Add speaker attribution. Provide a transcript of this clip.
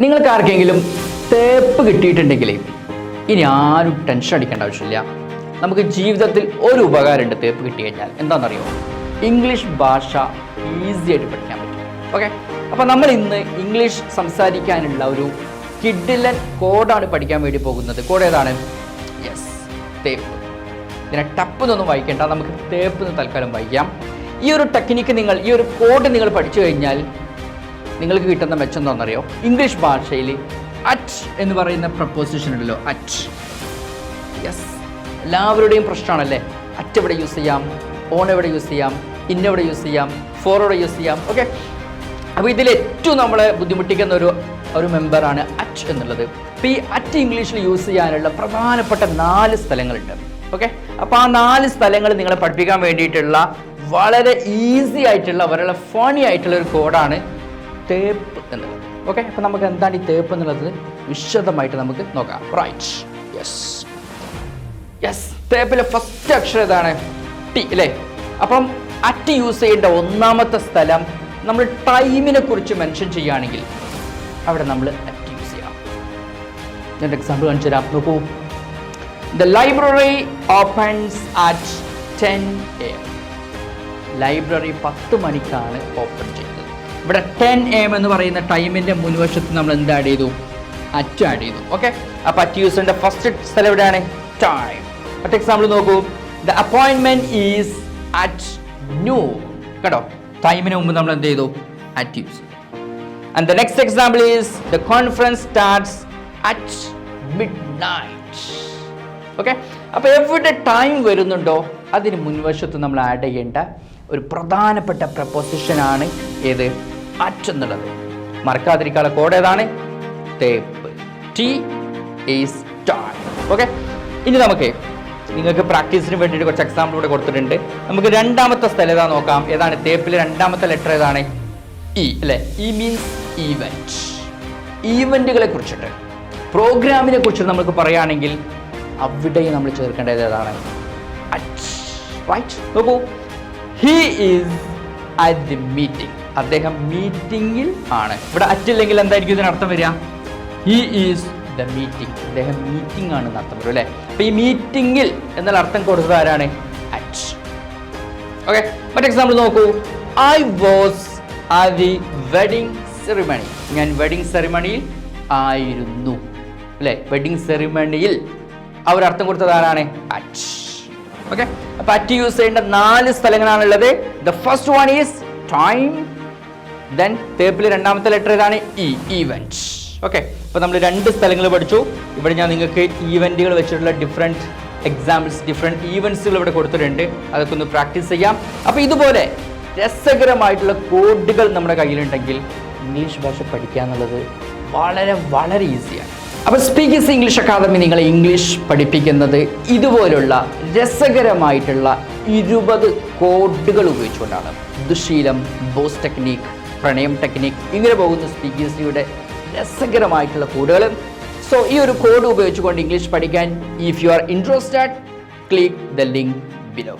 Speaker 1: നിങ്ങൾക്ക് ആർക്കെങ്കിലും തേപ്പ് കിട്ടിയിട്ടുണ്ടെങ്കിൽ ഇനി ആരും ടെൻഷൻ അടിക്കേണ്ട ആവശ്യമില്ല. നമുക്ക് ജീവിതത്തിൽ ഒരു ഉപകാരമുണ്ട് തേപ്പ് കിട്ടി കഴിഞ്ഞാൽ എന്താണെന്നറിയോ? ഇംഗ്ലീഷ് ഭാഷ ഈസി ആയിട്ട് പഠിക്കാൻ പറ്റും. ഓക്കെ അപ്പോൾ നമ്മൾ ഇന്ന് ഇംഗ്ലീഷ് സംസാരിക്കാനുള്ള ഒരു കിഡിലൻ കോഡാണ് പഠിക്കാൻ വേണ്ടി പോകുന്നത്. കോഡ് ഏതാണ്? യെസ് തേപ്പ്. ഇതിനെ ടപ്പ് എന്നൊന്നും വായിക്കേണ്ട. നമുക്ക് തേപ്പ് എന്ന് തൽക്കാലം വായിക്കാം. ഈ ഒരു ടെക്നിക്ക് നിങ്ങൾ ഈ ഒരു കോഡ് നിങ്ങൾ പഠിച്ചു കഴിഞ്ഞാൽ നിങ്ങൾക്ക് കിട്ടുന്ന മെച്ചം എന്താണെന്നറിയോ? ഇംഗ്ലീഷ് ഭാഷയിൽ അറ്റ് എന്ന് പറയുന്ന പ്രപ്പോസിഷൻ ഉണ്ടല്ലോ അറ്റ് യെസ് എല്ലാവരുടെയും പ്രശ്നമാണല്ലേ? അറ്റ് എവിടെ യൂസ് ചെയ്യാം? ഓൺ എവിടെ യൂസ് ചെയ്യാം? ഇന്നെവിടെ യൂസ് ചെയ്യാം? ഫോർ എവിടെ യൂസ് ചെയ്യാം? ഓക്കെ അപ്പോൾ ഇതിൽ ഏറ്റവും നമ്മളെ ബുദ്ധിമുട്ടിക്കുന്ന ഒരു ഒരു മെമ്പറാണ് അറ്റ് എന്നുള്ളത്. അപ്പോൾ ഈ അറ്റ് ഇംഗ്ലീഷിൽ യൂസ് ചെയ്യാനുള്ള പ്രധാനപ്പെട്ട നാല് സ്ഥലങ്ങളുണ്ട്. ഓക്കെ അപ്പോൾ ആ നാല് സ്ഥലങ്ങൾ നിങ്ങളെ പഠിപ്പിക്കാൻ വേണ്ടിയിട്ടുള്ള വളരെ ഈസി ആയിട്ടുള്ള വളരെ ഫണി ആയിട്ടുള്ള ഒരു കോഡാണ് തേപ്പ് എന്നുള്ളത് ഓക്കെ അപ്പോൾ നമുക്ക് എന്താണ് ഈ തേപ്പ് എന്നുള്ളത്? വിശദമായിട്ട് നമുക്ക് നോക്കാം. റൈറ്റ് യെസ് യെസ് തേപ്പിലെ ഫസ്റ്റ് അക്ഷരം ഇതാണ് ടി അല്ലേ അപ്പം അറ്റ് യൂസ് ചെയ്യേണ്ട ഒന്നാമത്തെ സ്ഥലം നമ്മൾ ടൈമിനെ കുറിച്ച് മെൻഷൻ ചെയ്യുകയാണെങ്കിൽ അവിടെ നമ്മൾ അറ്റ് യൂസ് ചെയ്യാം. ഞാൻ എക്സാമ്പിൾ കാണിച്ചു തരാം. നോക്കൂ. The library opens at ten M library പത്ത് മണിക്കാണ് ഓപ്പൺ ചെയ്തത് ഇവിടെ ടെൻ എം എന്ന് പറയുന്ന ടൈമിന്റെ മുൻവശത്ത് നമ്മൾ എന്ത് ആഡ് ചെയ്തു? അറ്റ് ആഡ് ചെയ്തു. ഓക്കെ അപ്പൊ അറ്റ് യൂസറിന്റെ ഫസ്റ്റ് സ്ഥലം എവിടെയാണ്? ടൈം മറ്റേ എക്സാമ്പിൾ നോക്കൂ. The appointment is at noon കേട്ടോ? ടൈമിന് മുമ്പ് നമ്മൾ എന്ത് ചെയ്തു? At use and the next example is the conference starts at midnight okay അപ്പോൾ എവിടെ ടൈം വരുന്നുണ്ടോ? അതിന് മുൻവശത്ത് നമ്മൾ ആഡ് ചെയ്യേണ്ട ഒരു പ്രധാനപ്പെട്ട പ്രപ്പോസിഷനാണ് ഏത്? എന്നുള്ളത് മറക്കാതിരിക്കാനുള്ള കോഡ് ഏതാണ്? തേപ്പ് ടി ഓക്കെ ഇനി നമുക്ക് നിങ്ങൾക്ക് പ്രാക്ടീസിന് വേണ്ടിയിട്ട് കുറച്ച് എക്സാമ്പിൾ ഇവിടെ കൊടുത്തിട്ടുണ്ട്. നമുക്ക് രണ്ടാമത്തെ സ്ഥലം ഏതാ നോക്കാം. ഏതാണ് തേപ്പിലെ രണ്ടാമത്തെ ലെറ്റർ ഏതാണ്? ഇ അല്ലേ? ഇ മീൻസ് ഈവന്റ് ഈവന്റുകളെ കുറിച്ചിട്ട്. പ്രോഗ്രാമിനെ കുറിച്ച് നമുക്ക് പറയുകയാണെങ്കിൽ അവിടെ നമ്മൾ ചേർക്കേണ്ടത് ഏതാണ്? റൈറ്റ് നോക്കൂ. He is at the meeting അദ്ദേഹം മീറ്റിംഗിൽ ആണ്. ഇവിടെ അറ്റില്ലെങ്കിൽ എന്തായിരിക്കും ഇതിനർത്ഥം വരിക? ഹി ഈസ് ദ മീറ്റിംഗ് അദ്ദേഹം മീറ്റിംഗ് ആണ് അർത്ഥം വരും അല്ലേ? അപ്പൊ ഈ മീറ്റിംഗിൽ എന്നുള്ള അർത്ഥം കൊടുത്തത് ആരാണ്? അറ്റ് ഓക്കെ മറ്റു എക്സാമ്പിൾ നോക്കൂ. I was at the wedding ceremony ഞാൻ വെഡിങ് സെറിമണിയിൽ ആയിരുന്നു അല്ലേ? വെഡിങ് സെറിമണിയിൽ അവർ അർത്ഥം കൊടുത്തത് ആരാണ്? അറ്റ് ഓക്കെ അപ്പൊ അറ്റ് യൂസ് ചെയ്യേണ്ട നാല് സ്ഥലങ്ങളാണുള്ളത്. The first one is time then തേപ്പിൽ രണ്ടാമത്തെ ലെറ്റർ ഏതാണ്? ഇ ഇവന്റ് ഓക്കെ അപ്പോൾ നമ്മൾ രണ്ട് സ്ഥലങ്ങൾ പഠിച്ചു. ഇവിടെ ഞാൻ നിങ്ങൾക്ക് ഈവന്റുകൾ വെച്ചിട്ടുള്ള ഡിഫറെന്റ് എക്സാമ്പിൾസ് ഡിഫറെന്റ് ഈവൻസുകൾ ഇവിടെ കൊടുത്തിട്ടുണ്ട്. അതൊക്കെ ഒന്ന് പ്രാക്ടീസ് ചെയ്യാം. അപ്പോൾ ഇതുപോലെ രസകരമായിട്ടുള്ള കോഡുകൾ നമ്മുടെ കയ്യിലുണ്ടെങ്കിൽ ഇംഗ്ലീഷ് ഭാഷ പഠിക്കുക എന്നുള്ളത് വളരെ വളരെ ഈസിയാണ് അപ്പോൾ സ്പീക്കിംഗ്സ് ഇംഗ്ലീഷ് അക്കാദമി നിങ്ങളെ ഇംഗ്ലീഷ് പഠിപ്പിക്കുന്നത് ഇതുപോലുള്ള രസകരമായിട്ടുള്ള ഇരുപത് കോഡുകൾ ഉപയോഗിച്ചുകൊണ്ടാണ്. ദുശീലം ബോസ് ടെക്നീക്ക് പ്രണയം ടെക്നിക് ഇങ്ങനെ പോകുന്ന സ്പീക്കേഴ്സിയുടെ രസകരമായിട്ടുള്ള കോഡുകൾ സോ ഈ ഒരു കോഡ് ഉപയോഗിച്ചുകൊണ്ട് ഇംഗ്ലീഷ് പഠിക്കാൻ if you are interested click the link below